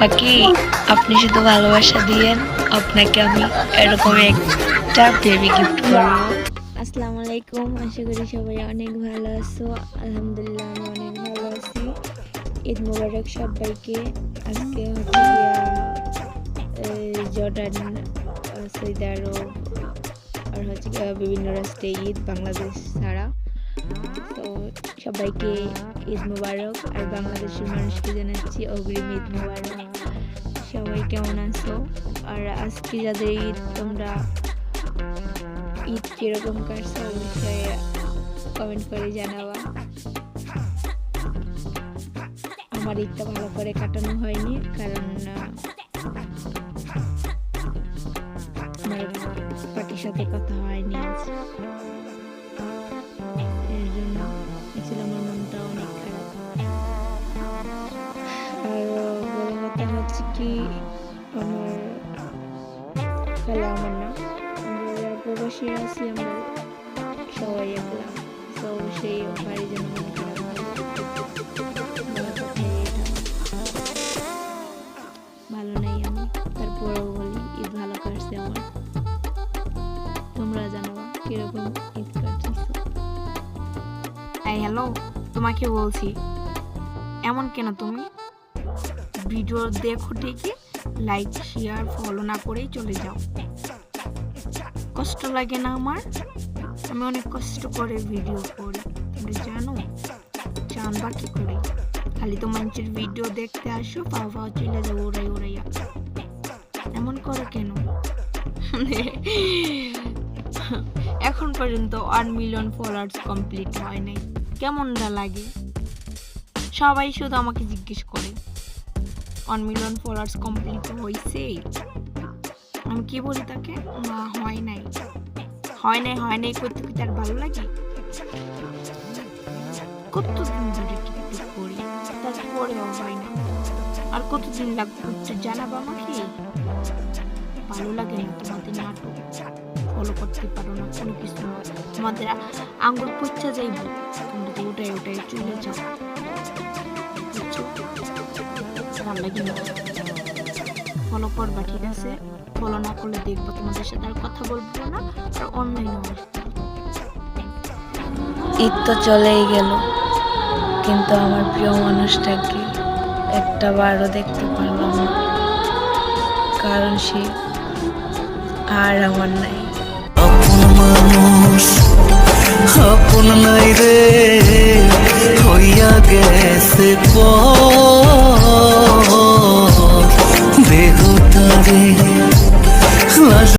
বাকি আপনি শুধু ভালোবাসা দিয়েন, আপনাকে আমি এরকম একটা বেবি গিফট করব। আসসালামু আলাইকুম, আশা করি সবাই অনেক ভালো আছো। আলহামদুলিল্লাহ আমি অনেক ভালো আছি। ঈদ মোবারক সবাইকে। আজকে হচ্ছে জর্ডান সৌদি আর হচ্ছে বিভিন্ন রাষ্ট্রে ঈদ, বাংলাদেশ ছাড়া। তো সবাইকে ঈদ মুবারক আর বাংলাদেশের মানুষকে জানাচ্ছি অগ্রিম ঈদ মুবারক। সবাই কেমন আছো? আর আজকে যাদের ঈদ, তোমরা ঈদ কীরকম কাটছে কমেন্ট করে জানাবা। আমার ঈদটা ভালো করে কাটানো হয়নি, কারণ পার্টির সাথে কথা হয়নি আজ। কি আমার খেলা আমার না। আমরা প্রবাসী আছি, আমরা সবাই একলা। তো সেই বাড়ি যেন এটা ভালো নেই আমি। তারপরেও বলি, ঈদ ভালো কাটছে আমার। তোমরা জানাবা কীরকম ঈদ কাটছে। হ্যালো তোমাকে বলছি, এমন কেন তুমি? ভিডিও দেখো দেখে লাইক শেয়ার ফলো না করেই চলে যাও। কষ্ট লাগে না আমার? আমি অনেক কষ্ট করে ভিডিও করি। তুমি জানো, জানবা কি করে? খালি তো মানুষের ভিডিও দেখতে আসো পাওয়া পাওয়া চলে যাব ওরাই ওরাইয়া। এমন করো কেন? এখন পর্যন্ত ওয়ান মিলিয়ন ফলোয়ার্স কমপ্লিট হয় নাই। কেমনটা লাগে? সবাই শুধু আমাকে জিজ্ঞেস করে। ওয়ান মিলিয়ন ফলোয়ার্স কমপ্লিট হয়েছে আমি কি বলি তাকে? না, হয় নাই। হয় নাই হয় নাই করতে কি তার ভালো লাগে? কতদিন ধরে টিকটক করি? তারপরেও হয় না। আর কতদিন লাগবে হচ্ছে জানাব আমাকে? ভালো লাগে না তোমাদের নাটক। ফলো করতে পারো না, কোনো কিছু তোমাদের আঙ্গুল পচ্ছা যাইব। তোমরা ওটাই ওটাই চলে যাও? ভালো লাগে। ফলো করবা ঠিক আছে? ফলো না করলে দেখব তোমাদের সাথে আর কথা বলব না আর অনলাইনে আসতে ঈদ তো চলেই গেল কিন্তু আমার প্রিয় মানুষটাকে একটা বারও দেখতে পারলাম না কারণ সে আর আমার নাই। আপন মানুষ আপন নাই রে।